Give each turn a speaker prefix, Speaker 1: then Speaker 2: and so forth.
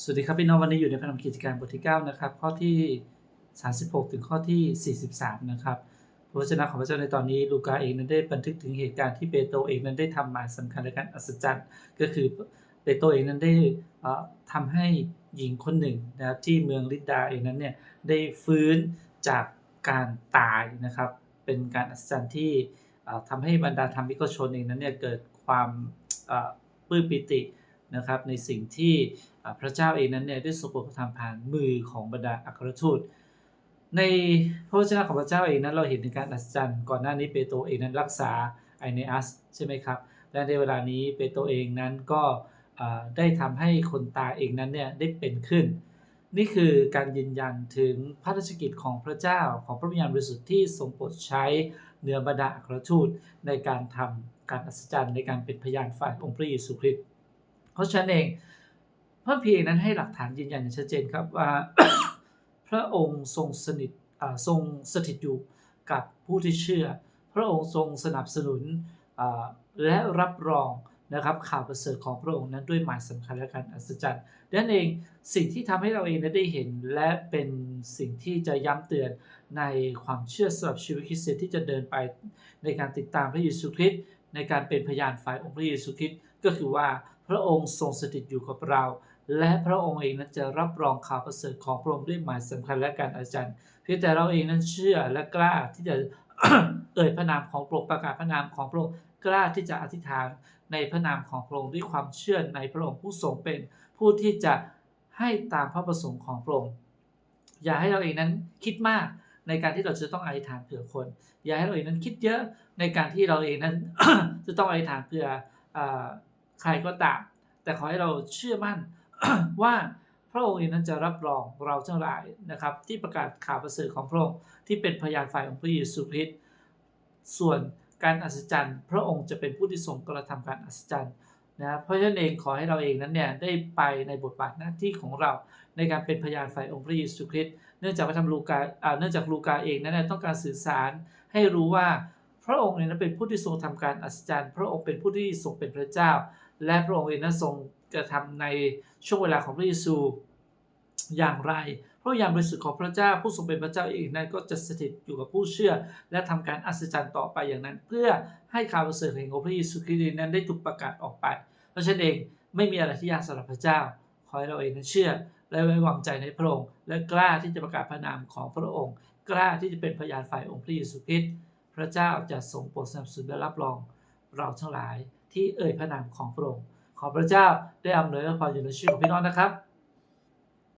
Speaker 1: สวัสดีครับพี่น้องวันนี้อยู่ในพระธรรมกิจการบทที่ 9 นะครับ ข้อที่ 36 ถึงข้อที่ 43 นะครับพระวจนะของพระเจ้าในตอนนี้ลูกาเองนั้นได้บันทึกถึงเหตุการณ์ที่เปโตรเองนั้นได้ทำมาสำคัญและการอัศจรรย์ ก็คือเปโตรเองนั้นได้เอ่อทำให้หญิงคนหนึ่งนะครับที่เมืองลิดดาเองนั้นเนี่ยได้ฟื้นจากการตายนะครับ เป็นการอัศจรรย์ที่เอ่อทำให้บรรดาธรรมิกชนเองนั้นเนี่ยเกิดความปลื้มปิติ นะครับในสิ่งที่พระเจ้าเองนั้นเนี่ยได้ทรงโปรดกระทำผ่านมือของบรรดาอัครทูตในพระวจนะของพระเจ้าเองนั้นเราเห็นในการอัศจรรย์ก่อนหน้านี้เปโตรเองนั้นรักษาไอเนอัสใช่ไหมครับและในเวลานี้เปโตรเองนั้นก็ได้ทำให้คนตาเองนั้นเนี่ยได้เป็นขึ้น นี่คือการยืนยันถึงพระราชกิจของพระเจ้าของพระวิญญาณบริสุทธิ์ที่ทรงโปรดใช้เหนือบรรดาอัครทูตในการทำการอัศจรรย์ในการเป็นพยานฝ่ายองค์พระเยซูคริสต์ เพราะฉะนั้นเองพระพีนั้นให้หลักฐานยืนยันอย่างชัดเจนครับว่า พระองค์ทรงสนิททรงสถิตอยู่กับผู้ที่เชื่อ พระองค์ทรงสนับสนุนและรับรองนะครับข่าวประเสริฐของพระองค์นั้นด้วยหมายสำคัญและการอัศจรรย์ดังนั้นเองสิ่งที่ทำให้เราเองได้เห็นและเป็นสิ่งที่จะย้ำเตือนในความเชื่อสำหรับชีวิตคริสเตียนที่จะเดินไปในการติดตามพระเยซูคริสต์ในการเป็นพยานฝ่ายองค์พระเยซูคริสต์ก็คือว่า พระองค์ทรงสถิตอยู่กับเรา และพระองค์เองนั้นจะรับรองข่าวประเสริฐของพระองค์ด้วยหมายสำคัญและการอาจารย์เพียงแต่เราเองนั้นเชื่อและกล้าที่จะเอ่ยพระนามของพระองค์ประกาศพระนามของพระองค์กล้าที่จะอธิษฐานในพระนามของพระองค์ด้วยความเชื่อในพระองค์ผู้ทรงเป็น ผู้ที่จะให้ตามพระประสงค์ของพระองค์อย่าให้เราเองนั้นคิดมากในการที่เราจะต้องอธิษฐานเผื่อคน อย่าให้เราเองนั้นคิดเยอะในการที่เราเองนั้นจะต้องอธิษฐานเผื่ออ ใครก็ตาม แต่ขอให้เราเชื่อมั่นว่าพระองค์เองนั้นจะรับรองเราทั้งหลายนะครับ ที่ประกาศข่าวประเสริฐของพระองค์ที่เป็นพยานฝ่ายของพระเยซูคริสต์ส่วนการอัศจรรย์ พระองค์จะเป็นผู้ที่ทรงกระทำการอัศจรรย์นะเพราะฉะนั้นเองขอให้เราเองนั้นเนี่ยได้ไปในบทบาทหน้าที่ของเรา ในการเป็นพยานฝ่ายองค์พระเยซูคริสต์เนื่องจากพระธรรมลูกาเนื่องจากลูกาเองนั้นเนยต้องการสื่อสารให้รู้ว่าพระองค์เนั้นเป็นผู้ที่ทรงทำการอัศจรรย์ พระองค์เป็นผู้ที่ทรงเป็นพระเจ้า และพระองค์เองนั้นทรงกระทำในช่วงเวลาของพระเยซูอย่างไร เพราะยางบริสุทธิ์ของพระเจ้าผู้ทรงเป็นพระเจ้าเองนั้นก็จะสถิตอยู่กับผู้เชื่อ และทำการอัศจรรย์ต่อไปอย่างนั้น เพื่อให้ข่าวประเสริฐแห่งองค์พระเยซูคริสต์นั้นได้ถูกประกาศออกไป เพราะฉะนั้นเองไม่มีอะไรที่ยากสำหรับพระเจ้า ขอให้เราเองนั้นเชื่อ และไว้วางใจในพระองค์ และกล้าที่จะประกาศพระนามของพระองค์ กล้าที่จะเป็นพยานฝ่ายองค์พระเยซูคริสต์พระเจ้าจะทรงโปรดสนับสนุนและรับรองเราทั้งหลาย ที่เอ่ยพระนามของพระองค์ขอพระเจ้าได้อำนวยพรอยู่ในชีวิตของพี่น้องนะครับ